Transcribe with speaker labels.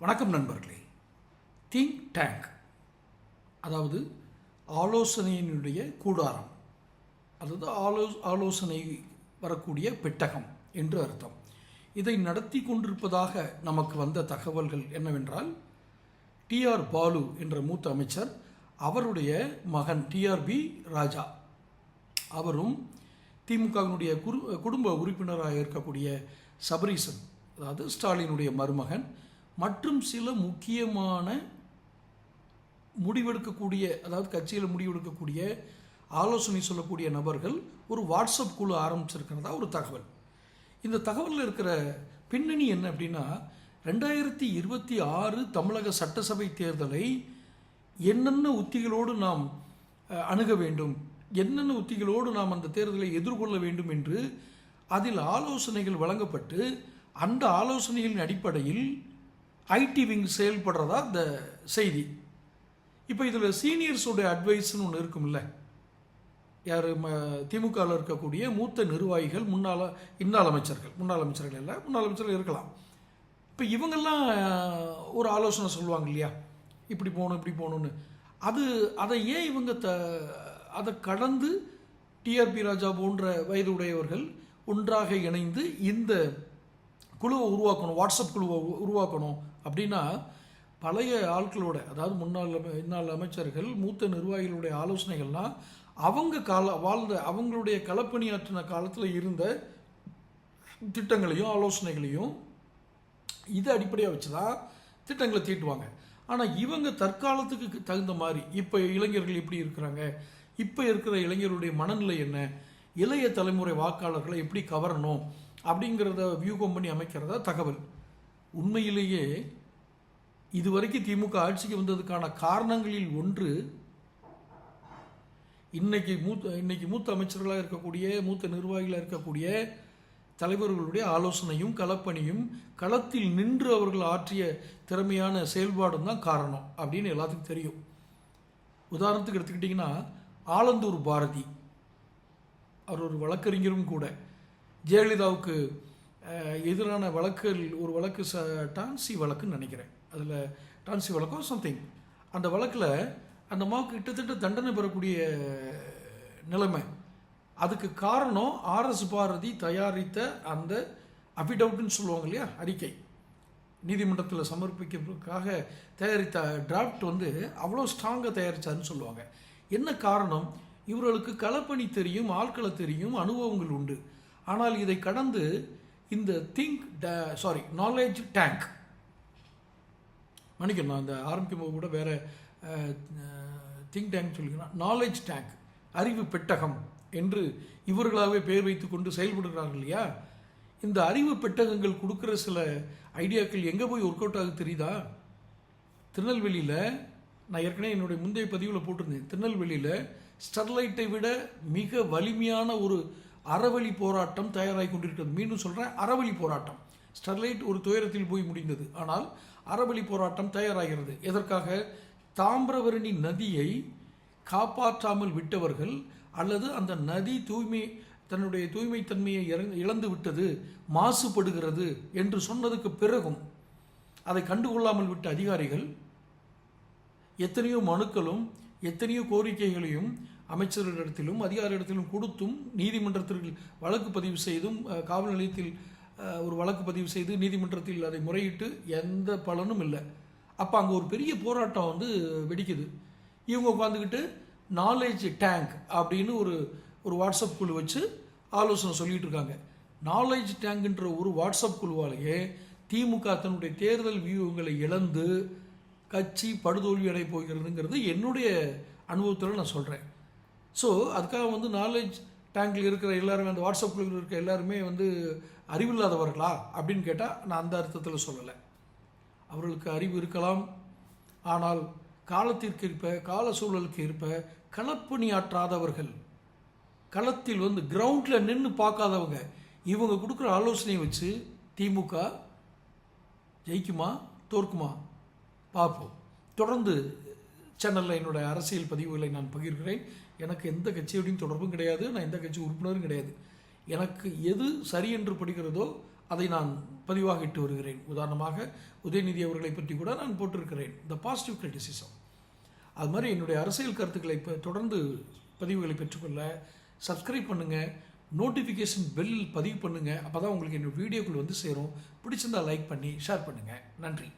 Speaker 1: வணக்கம் நண்பர்களே. Think tank அதாவது ஆலோசனையினுடைய கூடாரம் அதாவது ஆலோ ஆலோசனை வரக்கூடிய பெட்டகம் என்று அர்த்தம். இதை நடத்தி கொண்டிருப்பதாக நமக்கு வந்த தகவல்கள் என்னவென்றால் டிஆர் பாலு என்ற மூத்த அமைச்சர் அவருடைய மகன் டிஆர்பி ராஜா. அவரும் திமுகவினுடைய குரு குடும்ப உறுப்பினராக இருக்கக்கூடிய சபரீசன் அதாவது ஸ்டாலினுடைய மருமகன் மற்றும் சில முக்கியமான முடிவெடுக்கக்கூடிய அதாவது கட்சியில் முடிவெடுக்கக்கூடிய ஆலோசனை சொல்லக்கூடிய நபர்கள் ஒரு வாட்ஸ்அப் குழு ஆரம்பிச்சிருக்கிறதா ஒரு தகவல். இந்த தகவலில் இருக்கிற பின்னணி என்ன அப்படின்னா ரெண்டாயிரத்தி இருபத்தி ஆறு தமிழக சட்டசபை தேர்தலை என்னென்ன உத்திகளோடு நாம் அணுக வேண்டும் என்னென்ன உத்திகளோடு நாம் அந்த தேர்தலை எதிர்கொள்ள வேண்டும் என்று அதில் ஆலோசனைகள் வழங்கப்பட்டு அந்த ஆலோசனைகளின் அடிப்படையில் ஐடி விங் செயல்படுறதா இந்த செய்தி. இப்போ இதில் சீனியர்ஸோட அட்வைஸ்னு ஒன்று இருக்கும்ல. யார் ம திமுகவில் இருக்கக்கூடிய மூத்த நிர்வாகிகள் முன்னாள் இன்னாள் அமைச்சர்கள் முன்னாள் அமைச்சர்கள் இல்லை முன்னாள் அமைச்சர்கள் இருக்கலாம். இப்போ இவங்கெல்லாம் ஒரு ஆலோசனை சொல்லுவாங்க இல்லையா? இப்படி போகணும் இப்படி போகணும்னு. அது அதை ஏன் இவங்க த அதை கடந்து டிஆர்பி ராஜா போன்ற வயது உடையவர்கள் ஒன்றாக இணைந்து இந்த குழுவை உருவாக்கணும் வாட்ஸ்அப் குழுவை உருவாக்கணும் அப்படின்னா பழைய ஆட்களோட அதாவது முன்னாள் அமை- அமைச்சர்கள் மூத்த நிர்வாகிகளுடைய ஆலோசனைகள்லாம் அவங்க கால வாழ்ந்த அவங்களுடைய களப்பணியாற்றின காலத்தில் இருந்த திட்டங்களையும் ஆலோசனைகளையும் இதை அடிப்படையாக வச்சு தான் திட்டங்களை தீட்டுவாங்க. ஆனால் இவங்க தற்காலத்துக்கு தகுந்த மாதிரி இப்போ இளைஞர்கள் எப்படி இருக்கிறாங்க இப்போ இருக்கிற இளைஞருடைய மனநிலை என்ன இளைய தலைமுறை வாக்காளர்களை எப்படி கவரணும் அப்படிங்கிறத வியூகம் பண்ணி அமைக்கிறதா தகவல். உண்மையிலேயே இதுவரைக்கும் திமுக ஆட்சிக்கு வந்ததுக்கான காரணங்களில் ஒன்று இன்னைக்கு மூத்த இன்னைக்கு மூத்த அமைச்சர்களாக இருக்கக்கூடிய மூத்த நிர்வாகிகளாக இருக்கக்கூடிய தலைவர்களுடைய ஆலோசனையும் களப்பணியும் களத்தில் நின்று அவர்கள் ஆற்றிய திறமையான செயல்பாடும் தான் காரணம் அப்படின்னு எல்லாத்துக்கும் தெரியும். உதாரணத்துக்கு எடுத்துக்கிட்டிங்கன்னா ஆலந்தூர் பாரதி. அவர் ஒரு வழக்கறிஞரும் கூட. ஜெயலலிதாவுக்கு எதிரான வழக்கில் ஒரு வழக்கு ச டான்சி வழக்குன்னு நினைக்கிறேன். அதில் டான்சி வழக்கோ சம்திங் அந்த வழக்கில் அந்த அம்மாவுக்கு கிட்டத்தட்ட தண்டனை பெறக்கூடிய நிலைமை. அதுக்கு காரணம் ஆர்எஸ் பாரதி தயாரித்த அந்த அபிடவுட்னு சொல்லுவாங்க இல்லையா அறிக்கை. நீதிமன்றத்தில் சமர்ப்பிக்கிறதுக்காக தயாரித்த டிராஃப்ட் வந்து அவ்வளோ ஸ்ட்ராங்காக தயாரித்தாருன்னு சொல்லுவாங்க. என்ன காரணம்? இவர்களுக்கு களப்பணி தெரியும் ஆட்களை தெரியும் அனுபவங்கள் உண்டு. ஆனால் இதை கடந்து இந்த திங்க் சாரி நாலேஜ் டேங்க் மன்னிக்கணும் நான் அந்த ஆரம்பிக்கும் போது கூட வேறு திங்க் டேங்க் சொல்லிக்கிறேன். நாலேஜ் டேங்க் அறிவு பெட்டகம் என்று இவர்களாகவே பெயர் வைத்து கொண்டு செயல்படுகிறார்கள் இல்லையா? இந்த அறிவு பெட்டகங்கள் கொடுக்குற சில ஐடியாக்கள் எங்கே போய் ஒர்க் அவுட் ஆகுது தெரியுதா? திருநெல்வேலியில் நான் ஏற்கனவே என்னுடைய முந்தைய பதிவில் போட்டிருந்தேன். திருநெல்வேலியில் ஸ்டெர்லைட்டை விட மிக வலிமையான ஒரு அறவழி போராட்டம் தயாராகி கொண்டிருக்கிறது. மீண்டும் சொல்கிறேன் அறவழி போராட்டம். ஸ்டெர்லைட் ஒரு துயரத்தில் போய் முடிந்தது. ஆனால் அறவழி போராட்டம் தயாராகிறது. எதற்காக? தாமிரவரணி நதியை காப்பாற்றாமல் விட்டவர்கள் அல்லது அந்த நதி தூய்மை தன்னுடைய தூய்மைத்தன்மையை இழந்து விட்டது மாசுபடுகிறது என்று சொன்னதுக்கு பிறகும் அதை கண்டுகொள்ளாமல் விட்ட அதிகாரிகள் எத்தனையோ மனுக்களும் எத்தனையோ கோரிக்கைகளையும் அமைச்சர்களிடத்திலும் அதிகாரிகளிடத்திலும் கொடுத்தும் நீதிமன்றத்திற்கு வழக்கு பதிவு செய்தும் காவல் நிலையத்தில் ஒரு வழக்கு பதிவு செய்து நீதிமன்றத்தில் அதை முறையிட்டு எந்த பலனும் இல்லை. அப்போ அங்கே ஒரு பெரிய போராட்டம் வந்து வெடிக்குது. இவங்க உட்காந்துக்கிட்டு நாலேஜ் டேங்க் அப்படின்னு ஒரு ஒரு வாட்ஸ்அப் குழு வச்சு ஆலோசனை சொல்லிகிட்டு இருக்காங்க. நாலேஜ் டேங்குன்ற ஒரு வாட்ஸ்அப் குழுவாலேயே திமுக தன்னுடைய தேர்தல் வியூகங்களை இழந்து கட்சி படுதோல்வி அடைய போகிறதுங்கிறது என்னுடைய அனுபவத்தில் நான் சொல்கிறேன் ஸோ அதுக்காக வந்து நாலேஜ் டேங்கில் இருக்கிற எல்லாருமே அந்த வாட்ஸ்அப் குழுவில் இருக்கிற எல்லாருமே வந்து அறிவில்லாதவர்களா அப்படின்னு கேட்டால் நான் அந்த அர்த்தத்தில் சொல்லலை. அவர்களுக்கு அறிவு இருக்கலாம். ஆனால் காலத்திற்கு ஏற்ப கால சூழலுக்கு ஏற்ப களப்பணியாற்றாதவர்கள் களத்தில் வந்து கிரவுண்டில் நின்று பார்க்காதவங்க இவங்க கொடுக்குற ஆலோசனையை வச்சு திமுக ஜெயிக்குமா தோற்குமா? பார்ப்போம். தொடர்ந்து சேனலில் என்னோட அரசியல் பதிவுகளை நான் பகிர்கிறேன். எனக்கு எந்த கட்சியோடையும் தொடர்பும் கிடையாது. நான் எந்த கட்சி உறுப்பினரும் கிடையாது. எனக்கு எது சரி என்று படுகிறதோ அதை நான் பதிவாக இட்டு வருகிறேன். உதாரணமாக உதயநிதி அவர்களை பற்றி கூட நான் போட்டிருக்கிறேன். த பாசிட்டிவ் கிரிட்டிசிசம் அது மாதிரி என்னுடைய அரசியல் கருத்துக்களை இப்போ தொடர்ந்து பதிவுகளை பெற்றுக்கொள்ள சப்ஸ்கிரைப் பண்ணுங்கள் நோட்டிஃபிகேஷன் பெல் பதிவு பண்ணுங்கள் அப்போ தான் உங்களுக்கு என்னோட வீடியோக்கள் வந்து சேரும். பிடிச்சிருந்தா லைக் பண்ணி ஷேர் பண்ணுங்கள் நன்றி.